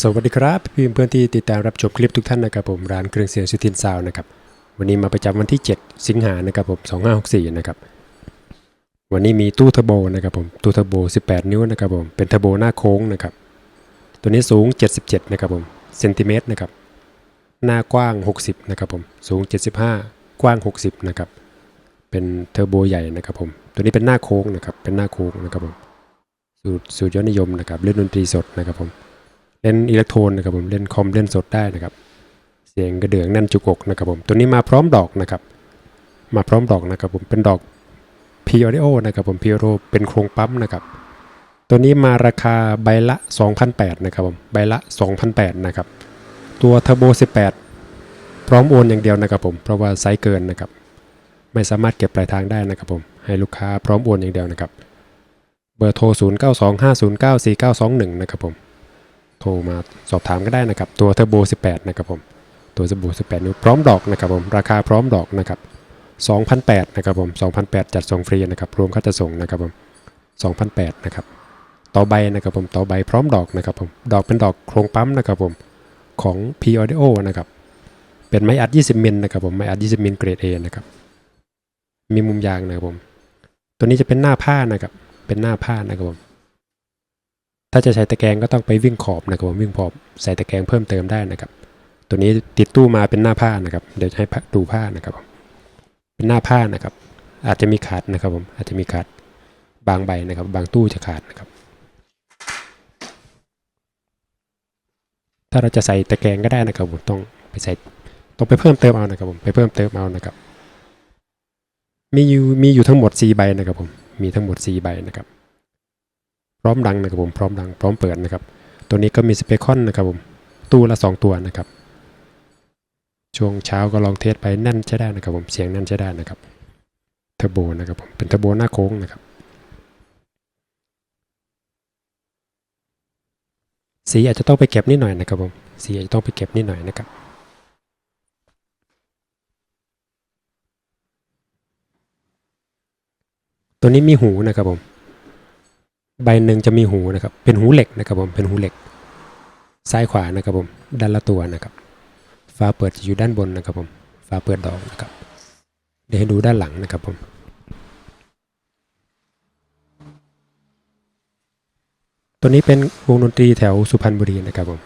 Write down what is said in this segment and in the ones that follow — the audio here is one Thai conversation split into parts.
สวัสดีครับพี่เพื่อนที่ติดตามรับชมคลิปทุกท่านนะครับผมร้านเครื่องเสียงสุทินซาวนะครับวันนี้มาประจำวันที่ 7 สิงหานะครับผม2564นะครับวันนี้มีตู้เทอร์โบนะครับผมตู้เทอร์โบ 18 นิ้วนะครับผมเป็นเทอร์โบหน้าโค้งนะครับตัวนี้สูง 77นะครับผมเซนติเมตรนะครับหน้ากว้าง 60นะครับผมสูง 75 กว้าง 60นะครับเป็นเทอร์โบใหญ่นะครับผมตัวนี้เป็นหน้าโค้งนะครับเป็นหน้าโค้งนะครับผมสูตรสูตรยอดนิยมนะครับเล่นดนตรีสดนะครับผม เล่นอิเล็กโทรนนะครับผมเล่นคอมเล่นสดได้นะครับ เสียงกระเดื่องแน่นจุกอกนะครับผมตัวนี้มาพร้อมดอกนะครับ มาพร้อมดอกนะครับผมเป็นดอกพีออดิโอนะครับผมพีออดิโอเป็นโครงปั๊มนะครับ ตัวนี้มาราคาใบละ 2,008นะครับผมใบละ 2,008นะครับตัวเทอร์โบ18 พร้อมโอนอย่างเดียวนะครับผมเพราะว่าไซส์เกินนะครับไม่สามารถเก็บปลายทางได้นะครับผมให้ลูกค้าพร้อมโอนอย่างเดียวนะครับ เบอร์โทร 0925094921 นะครับผม โทรมาสอบถามก็ได้นะครับ ตัวเทอร์โบ 18 นะครับผม ตัวเทอร์โบ 18 นิ้วพร้อมดอกนะครับผม ราคาพร้อมดอกนะครับ2,008นะครับผม2,008 จัดส่งฟรีนะครับ รวมค่าจัดส่งนะครับผม2,008นะครับ ต่อใบนะครับผม ต่อใบพร้อมดอกนะครับผม ดอกเป็นดอกโครงปั๊มนะครับผม ของ P Audio นะครับ เป็นไม้อัด 20 มิลนะครับผม ไม้อัด 20 มิลเกรด A นะครับ มีมุมยางนะครับผม ตัวนี้จะเป็นหน้าผ้านะครับ เป็นหน้าผ้านะครับผมาจะใช้ตะแกรงก็ต้องไปวิ่งขอบนะครับผมวิ่งขอบใส่ตะแกรงเพิ่มเติมได้นะครับ ตัวนี้ติดตู้มาเป็นหน้าผ้านะครับ เดี๋ยวให้ดูผ้านะครับผมเป็นหน้าผ้านะครับ อาจจะมีขาดนะครับผมอาจจะมีขาดบางใบนะครับ บางตู้จะขาดนะครับ ถ้าเราจะใส่ตะแกรงก็ได้นะครับผมต้องไปใส่ต้องไปเพิ่มเติมเอานะครับผมไปเพิ่มเติมเอานะครับ มีอยู่มีอยู่ทั้งหมด 4 ใบนะครับผมมีทั้งหมด 4 ใบนะครับ พร้อมดังนะครับผมพร้อมดังพร้อมเปิดนะครับ ตัวนี้ก็มีสเปคอนนะครับผมตู้ละ 2 ตัวนะครับ ช่วงเช้าก็ลองเทสไปแน่นใช้ได้นะครับผมเสียงแน่นใช้ได้นะครับเทอร์โบนะครับผมเป็นเทอร์โบหน้าโค้งนะครับสีอาจจะต้องไปเก็บนิดหน่อยนะครับผมสีอาจจะต้องไปเก็บนิดหน่อยนะครับตัวนี้มีหูนะครับผม ใบหนึ่งจะมีหูนะครับ เป็นหูเหล็กนะครับผม เป็นหูเหล็ก ซ้ายขวานะครับผม ด้านละตัวนะครับ ฝาเปิดจะอยู่ด้านบนนะครับผม ฝาเปิดดอกนะครับ เดี๋ยวให้ดูด้านหลังนะครับผมตัวนี้เป็นวงดนตรีแถวสุพรรณบุรีนะครับผม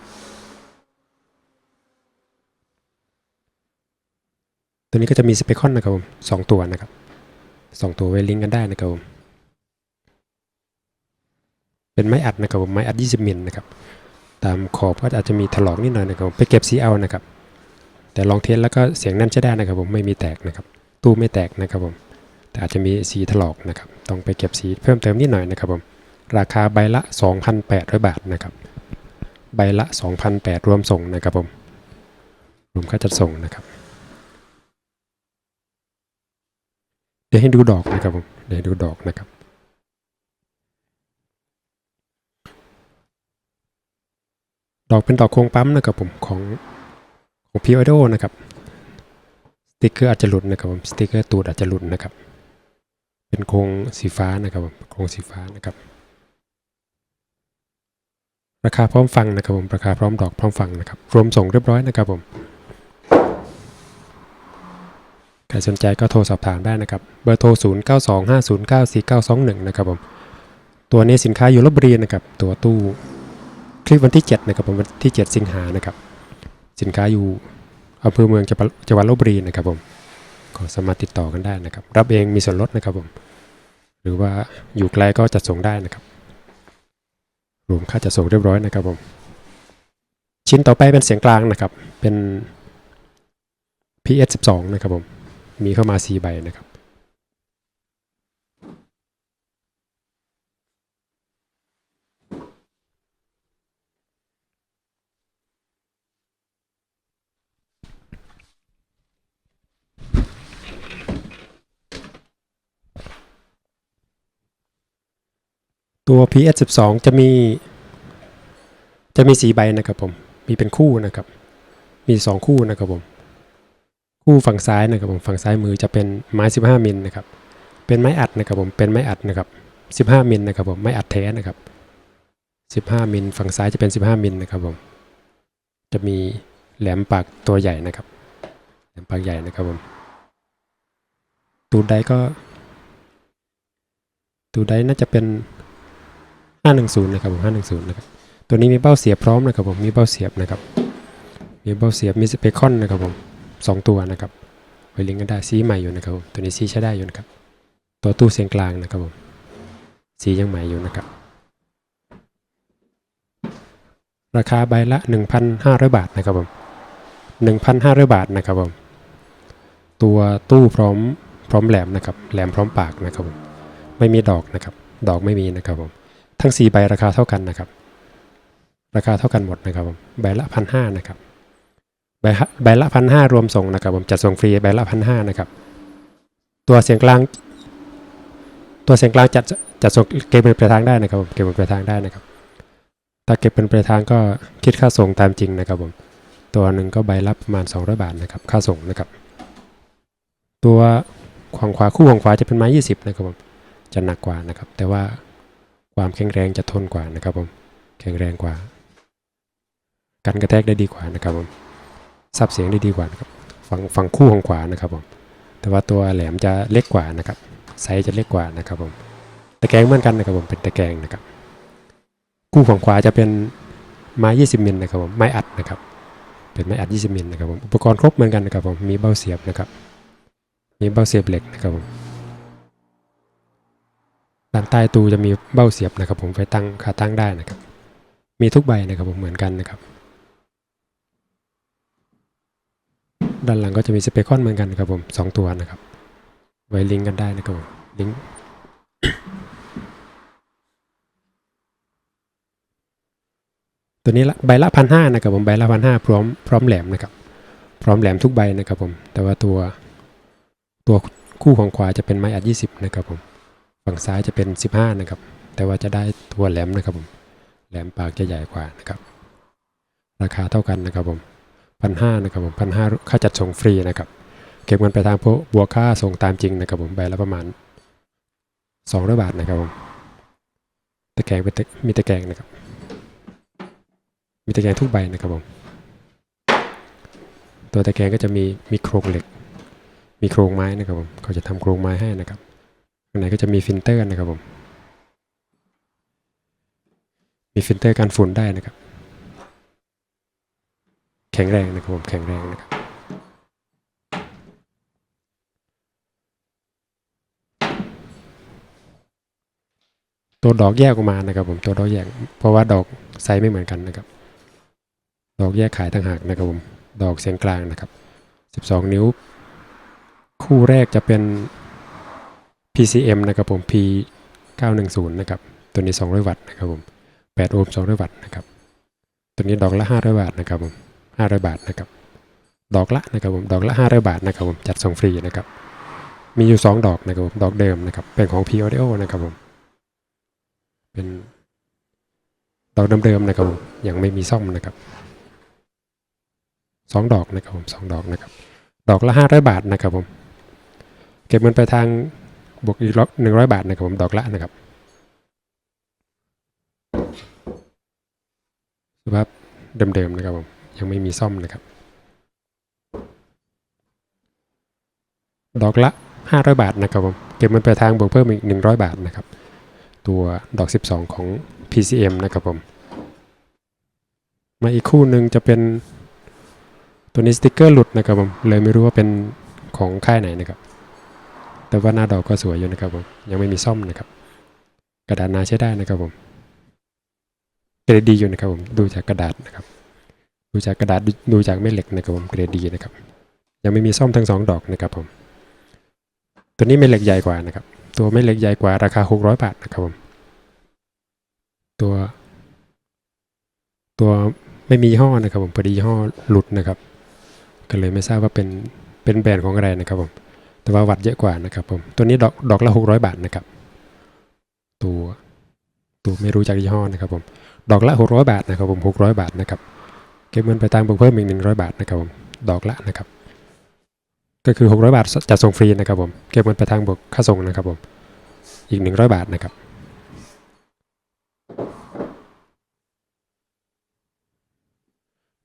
ตัวนี้ก็จะมีสเปคอนนะครับผมสองตัวนะครับสองตัวไว้ลิงก์กันได้นะครับผม เป็นไม้อัดนะครับผมไม้อัด 20มิลนะครับตามขอบก็อาจจะมีถลอกนิดหน่อยนะครับผมไปเก็บสีเอานะครับ แต่ลองเทสแล้วก็เสียงนั่นใช้ได้นะครับผมไม่มีแตกนะครับ ตู้ไม่แตกนะครับผมแต่อาจจะมีสีถลอกนะครับต้องไปเก็บสีเพิ่มเติมนิดหน่อยนะครับผมราคาใบละ 2,800 บาทนะครับใบละ2,800รวมส่งนะครับผมรวมค่าจัดส่งนะครับ เดี๋ยวให้ดูดอกนะครับผมเดี๋ยวดูดอกนะครับ ดอกเป็นดอกโครงปั๊มนะครับผมของของพีโอโดนะครับสติกเกอร์อาจจะหลุดนะครับผมสติกเกอร์ตูดอาจจะหลุดนะครับ เป็นโครงสีฟ้านะครับผมโครงสีฟ้านะครับ ราคาพร้อมฟังนะครับผมราคาพร้อมดอกพร้อมฟังนะครับ รวมส่งเรียบร้อยนะครับผมใครสนใจก็โทรสอบถามได้นะครับ เบอร์โทร 0 9 2 5 0 9 4 9 2 1 นะครับผม ตัวนี้สินค้าอยู่ลบบุรีนะครับ ตัวตู้ คลิปวันที่7นะครับผมวันที่ 7 สิงหานะครับ สินค้าอยู่อำเภอเมืองจังหวัดจังหวัดลบบุรีนะครับผมก็สามารถติดต่อกันได้นะครับ รับเองมีส่วนลดนะครับผมหรือว่าอยู่ไกลก็จัดส่งได้นะครับ รวมค่าจัดส่งเรียบร้อยนะครับผมชิ้นต่อไปเป็นเสียงกลางนะครับเป็น PS 12 นะครับผมมีเข้ามา 4 ใบนะครับ ตัว PS 12 จะมี จะมีสีใบนะครับผม มีเป็นคู่นะครับ มีสองคู่นะครับผม คู่ฝั่งซ้ายนะครับผม ฝั่งซ้ายมือจะเป็นไม้ 15 มิลนะครับ เป็นไม้อัดนะครับผม เป็นไม้อัดนะครับ 15 มิลนะครับผม ไม้อัดแท้นะครับ 15 มิล ฝั่งซ้ายจะเป็น 15 มิลนะครับผม จะมีแหลมปากตัวใหญ่นะครับ แหลมปากใหญ่นะครับผม ตูดไดก็ ตูดไดน่าจะเป็น 510 นะครับผม 510 นะครับ ตัวนี้มีเบ้าเสียบพร้อมนะครับผม มีเบ้าเสียบนะครับ มีเบ้าเสียบ มีสเปคอนนะครับผมสองตัวนะครับไว้ลิงก์กันได้สีใหม่อยู่นะครับผมตัวนี้สีใช้ได้อยู่นะครับ ตัวตู้เสียงกลางนะครับผม สียังใหม่อยู่นะครับ ราคาใบละ 1,500 บาทนะครับผม 1,500 บาทนะครับผม ตัวตู้พร้อมพร้อมแหลมนะครับ แหลมพร้อมปากนะครับผม ไม่มีดอกนะครับ ดอกไม่มีนะครับผม ทั้ง 4 ใบราคาเท่ากันนะครับ ราคาเท่ากันหมดนะครับผมใบละพันห้านะครับใบละใบละพันห้ารวมส่งนะครับผมจัดส่งฟรีใบละพันห้านะครับ ตัวเสียงกลาง ตัวเสียงกลางจัดจัดส่งเก็บเป็นปลายทางได้นะครับผมเก็บเป็นปลายทางได้นะครับ ถ้าเก็บเป็นปลายทางก็คิดค่าส่งตามจริงนะครับผมตัวหนึ่งก็ใบละประมาณ 200 บาทนะครับ ค่าส่งนะครับ ตัวขวางขวาคู่ขวางขวาจะเป็นไม้ 20 นะครับผมจะหนักกว่านะครับ แต่ว่า ความแข็งแรงจะทนกว่านะครับผมแข็งแรงกว่า กันกระแทกได้ดีกว่านะครับผมซับเสียงได้ดีกว่านะครับฝั่งฝั่งคู่ของขวานะครับผมแต่ว่าตัวแหลมจะเล็กกว่านะครับไซส์จะเล็กกว่านะครับผมตะแกรงเหมือนกันนะครับผมเป็นตะแกรงนะครับ คู่ของขวาจะเป็นไม้ 20มิลนะครับผมไม้อัดนะครับเป็นไม้อัด 20มิลนะครับผมอุปกรณ์ครบเหมือนกันนะครับผมมีเบ้าเสียบนะครับมีเบ้าเสียบเหล็กนะครับผม ด้านใต้ตู้จะมีเบ้าเสียบนะครับ ผมไว้ตั้งขาตั้งได้นะครับ มีทุกใบนะครับผมเหมือนกันนะครับ ด้านหลังก็จะมีสเปคอนเหมือนกันนะครับผมสองตัวนะครับ ไว้ลิงก์กันได้นะครับผมลิงก์ตัวนี้ใบละพันห้านะครับผมใบละพันห้าพร้อมพร้อมแหลมนะครับ พร้อมแหลมทุกใบนะครับผมแต่ว่าตัวตัวคู่ของขวาจะเป็นไม้อัด20 นะครับผม ฝั่งซ้ายจะเป็น 15 นะครับ แต่ว่าจะได้ตัวแหลมนะครับผมแหลมปากจะใหญ่กว่านะครับ ราคาเท่ากันนะครับผมพันห้านะครับผมพันห้าค่าจัดส่งฟรีนะครับ เก็บเงินไปทางพวกบวกค่าส่งตามจริงนะครับผมใบละประมาณสองร้อยบาทนะครับผมตะแกรงเป็นมีตะแกรงนะครับ มีตะแกรงทุกใบนะครับผมตัวตะแกรงก็จะมีมีโครงเหล็ก มีโครงไม้นะครับผมเขาจะทำโครงไม้ให้นะครับ ข้างในก็จะมีฟิลเตอร์นะครับผม มีฟิลเตอร์กันฝุ่นได้นะครับ แข็งแรงนะครับผมแข็งแรงนะครับตัวดอกแยกออกมานะครับผมตัวดอกแยก เพราะว่าดอกไซส์ไม่เหมือนกันนะครับ ดอกแยกขายต่างหากนะครับผมดอกเสียงกลางนะครับ 12 นิ้ว คู่แรกจะเป็น PCM นะครับผม P 910 นะครับ ตัวนี้ 200 วัตต์นะครับผม 8 โอห์ม 200 วัตต์นะครับ ตัวนี้ดอกละ 500 บาทนะครับผม 500 บาทนะครับ ดอกละนะครับผม ดอกละ 500 บาทนะครับผม จัดส่งฟรีนะครับ มีอยู่ 2 ดอกนะครับผม ดอกเดิมนะครับ เป็นของ P Audio นะครับผม เป็นดอกเดิมๆนะครับผม ยังไม่มีซ่อมนะครับสองดอกนะครับผมสองดอกนะครับ ดอกละห้าร้อยบาทนะครับผม เก็บเงินไปทาง บวกอีกหนึ่งร้อยบาทนะครับผมดอกละนะครับสภาพเดิมๆนะครับผมยังไม่มีซ่อมนะครับ ดอกละห้าร้อยบาทนะครับผมเก็บเงินไปทางบวกเพิ่มอีกหนึ่งร้อยบาทนะครับ ตัวดอกสิบสองของ PCM นะครับผม มาอีกคู่หนึ่งจะเป็นตัวนี้สติกเกอร์หลุดนะครับผมเลยไม่รู้ว่าเป็นของค่ายไหนนะครับ แต่ว่าหน้าดอกก็สวยอยู่นะครับผมยังไม่มีซ่อมนะครับ กระดาษนาใช้ได้นะครับผมเกรดดีอยู่นะครับผมดูจากกระดาษนะครับ ดูจากกระดาษดูจากแม่เหล็กนะครับผมเกรดดีนะครับ ยังไม่มีซ่อมทั้งสองดอกนะครับผมตัวนี้แม่เหล็กใหญ่กว่านะครับ ตัวแม่เหล็กใหญ่กว่าราคา 600 บาทนะครับผมตัว ตัวไม่มียี่ห้อนะครับผมพอดีห้อหลุดนะครับ ก็เลยไม่ทราบว่าเป็นเป็นแบรนด์ของอะไรนะครับผม แต่ว่าวัดเยอะกว่านะครับผม ตัวนี้ดอกดอกละหกร้อยบาทนะครับ ตัวตัวไม่รู้จักยี่ห้อนะครับผม ดอกละหกร้อยบาทนะครับผมหกร้อยบาทนะครับ เก็บเงินไปตามบวกเพิ่มอีกหนึ่งร้อยบาทนะครับผม ดอกละนะครับ ก็คือหกร้อยบาทจะส่งฟรีนะครับผม เก็บเงินไปทางบวกค่าส่งนะครับผม อีกหนึ่งร้อยบาทนะครับ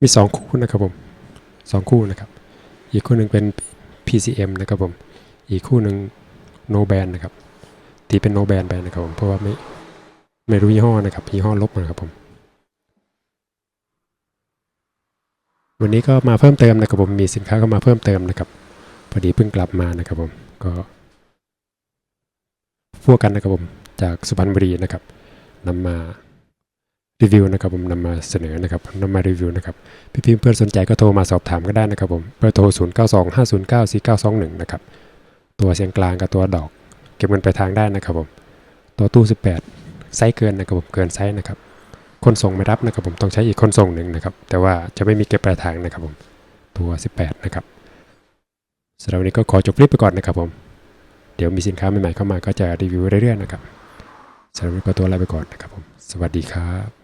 มีสองคู่นะครับผมสองคู่นะครับ อีกคู่หนึ่งเป็น PCM นะครับผม อีกคู่หนึ่ง no band นะครับ ตีเป็น no band ไปนะครับผม เพราะว่าไม่ไม่รู้ยี่ห้อนะครับ ยี่ห้อลบนะครับผม วันนี้ก็มาเพิ่มเติมนะครับผม มีสินค้าเข้ามาเพิ่มเติมนะครับ พอดีเพิ่งกลับมานะครับผม ก็พวกกันนะครับผม จากสุพรรณบุรีนะครับนำมา รีวิวนะครับผมนำมาเสนอนะครับนำมารีวิวนะครับพี่ๆเพื่อนสนใจก็โทรมาสอบถามก็ได้นะครับผมเบอร์โทร 0 9 2 5 0 9 4 9 2 1 นะครับตัวเสียงกลางกับตัวดอก เก็บเงินไปทางได้นะครับผมตัวตู้ 18 ไซส์เกินนะครับผมเกินไซส์นะครับคนส่งไม่รับนะครับผมต้องใช้อีกคนส่งหนึ่งนะครับแต่ว่าจะไม่มีเก็บปลายทางนะครับผมตัว 18 นะครับสำหรับวันนี้ก็ขอจบคลิปไปก่อนนะครับผมเดี๋ยวมีสินค้าใหม่ๆเข้ามาก็จะรีวิวเรื่อยๆนะครับสำหรับวันนี้ก็ตัวลาไปก่อนนะครับผมสวัสดีครับ